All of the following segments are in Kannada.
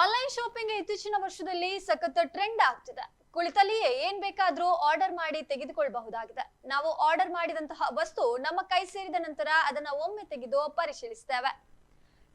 ಆನ್ಲೈನ್ ಶಾಪಿಂಗ್ ಇತ್ತೀಚಿನ ವರ್ಷದಲ್ಲಿ ಸಖತ್ ಟ್ರೆಂಡ್ ಆಗ್ತಿದೆ. ಕುಳಿತಲ್ಲಿಯೇ ಏನ್ ಬೇಕಾದ್ರೂ ಆರ್ಡರ್ ಮಾಡಿ ತೆಗೆದುಕೊಳ್ಳಬಹುದಾಗಿದೆ ನಾವು ಆರ್ಡರ್ ಮಾಡಿದಂತಹ ವಸ್ತು ನಮ್ಮ ಕೈ ಸೇರಿದ ನಂತರ ಅದನ್ನ ಒಮ್ಮೆ ತೆಗೆದು ಪರಿಶೀಲಿಸ್ತೇವೆ.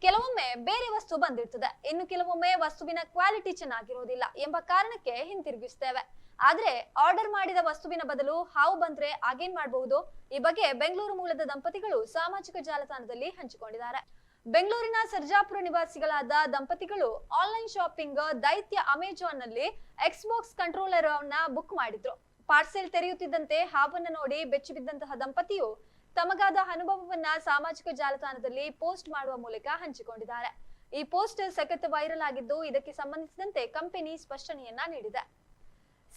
ಕೆಲವೊಮ್ಮೆ ಬೇರೆ ವಸ್ತು ಬಂದಿರ್ತದೆ. ಇನ್ನು ಕೆಲವೊಮ್ಮೆ ವಸ್ತುವಿನ ಕ್ವಾಲಿಟಿ ಚೆನ್ನಾಗಿರೋದಿಲ್ಲ ಎಂಬ ಕಾರಣಕ್ಕೆ ಹಿಂತಿರುಗಿಸ್ತೇವೆ. ಆದ್ರೆ ಆರ್ಡರ್ ಮಾಡಿದ ವಸ್ತುವಿನ ಬದಲು ಹಾವು ಬಂದ್ರೆ ಆಗೇನ್ ಮಾಡಬಹುದು? ಈ ಬಗ್ಗೆ ಬೆಂಗಳೂರು ಮೂಲದ ದಂಪತಿಗಳು ಸಾಮಾಜಿಕ ಜಾಲತಾಣದಲ್ಲಿ ಹಂಚಿಕೊಂಡಿದ್ದಾರೆ. ಬೆಂಗಳೂರಿನ ಸರ್ಜಾಪುರ ನಿವಾಸಿಗಳಾದ ದಂಪತಿಗಳು ಆನ್ಲೈನ್ ಶಾಪಿಂಗ್ ದೈತ್ಯ ಅಮೆಜಾನ್ನಲ್ಲಿ ಎಕ್ಸ್ಬಾಕ್ಸ್ ಕಂಟ್ರೋಲರ್ ಅನ್ನ ಬುಕ್ ಮಾಡಿದ್ರು. ಪಾರ್ಸೆಲ್ ತೆರೆಯುತ್ತಿದ್ದಂತೆ ಹಾವನ್ನ ನೋಡಿ ಬೆಚ್ಚಿಬಿದ್ದಂತಹ ದಂಪತಿಯು ತಮಗಾದ ಅನುಭವವನ್ನ ಸಾಮಾಜಿಕ ಜಾಲತಾಣದಲ್ಲಿ ಪೋಸ್ಟ್ ಮಾಡುವ ಮೂಲಕ ಹಂಚಿಕೊಂಡಿದ್ದಾರೆ. ಈ ಪೋಸ್ಟ್ ಸಖತ್ ವೈರಲ್ ಆಗಿದ್ದು ಇದಕ್ಕೆ ಸಂಬಂಧಿಸಿದಂತೆ ಕಂಪನಿ ಸ್ಪಷ್ಟನೆಯನ್ನ ನೀಡಿದೆ.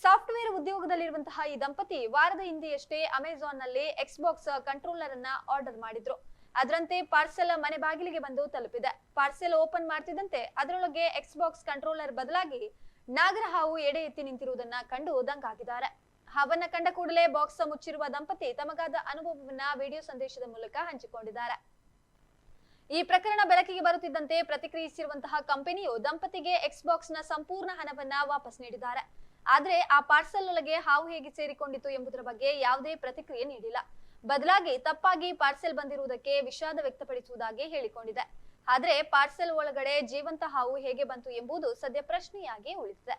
ಸಾಫ್ಟ್ವೇರ್ ಉದ್ಯೋಗದಲ್ಲಿರುವಂತಹ ಈ ದಂಪತಿ ವಾರದ ಹಿಂದೆಯಷ್ಟೇ ಅಮೆಜಾನ್ನಲ್ಲಿ ಎಕ್ಸ್ಬಾಕ್ಸ್ ಕಂಟ್ರೋಲರ್ ಅನ್ನ ಆರ್ಡರ್ ಮಾಡಿದ್ರು. ಅದರಂತೆ ಪಾರ್ಸೆಲ್ ಮನೆ ಬಾಗಿಲಿಗೆ ಬಂದು ತಲುಪಿದೆ. ಪಾರ್ಸೆಲ್ ಓಪನ್ ಮಾಡ್ತಿದ್ದಂತೆ ಅದರೊಳಗೆ ಎಕ್ಸ್ ಬಾಕ್ಸ್ ಕಂಟ್ರೋಲರ್ ಬದಲಾಗಿ ನಾಗರ ಹಾವು ಎಡೆ ಎತ್ತಿ ನಿಂತಿರುವುದನ್ನ ಕಂಡು ದಂಗಾಗಿದ್ದಾರೆ ಹಾವನ್ನ ಕಂಡ ಕೂಡಲೇ ಬಾಕ್ಸ್ ಮುಚ್ಚಿರುವ ದಂಪತಿ ತಮಗಾದ ಅನುಭವವನ್ನ ವಿಡಿಯೋ ಸಂದೇಶದ ಮೂಲಕ ಹಂಚಿಕೊಂಡಿದ್ದಾರೆ. ಈ ಪ್ರಕರಣ ಬೆಳಕಿಗೆ ಬರುತ್ತಿದ್ದಂತೆ ಪ್ರತಿಕ್ರಿಯಿಸಿರುವಂತಹ ಕಂಪನಿಯು ದಂಪತಿಗೆ ಎಕ್ಸ್ ಬಾಕ್ಸ್ನ ಸಂಪೂರ್ಣ ಹಣವನ್ನ ವಾಪಸ್ ನೀಡಿದ್ದಾರೆ. ಆದರೆ ಆ ಪಾರ್ಸೆಲ್ ಒಳಗೆ ಹಾವು ಹೇಗೆ ಸೇರಿಕೊಂಡಿತು ಎಂಬುದರ ಬಗ್ಗೆ ಯಾವುದೇ ಪ್ರತಿಕ್ರಿಯೆ ನೀಡಿಲ್ಲ. ಬದಲಾಗಿ ತಪ್ಪಾಗಿ ಪಾರ್ಸೆಲ್ ಬಂದಿರುವುದಕ್ಕೆ ವಿಷಾದ ವ್ಯಕ್ತಪಡಿಸುವುದಾಗಿ ಹೇಳಿಕೊಂಡಿದೆ. ಆದರೆ ಪಾರ್ಸೆಲ್ ಒಳಗಡೆ ಜೀವಂತ ಹಾವು ಹೇಗೆ ಬಂತು ಎಂಬುದು ಸದ್ಯ ಪ್ರಶ್ನೆಯಾಗಿ ಉಳಿದಿದೆ.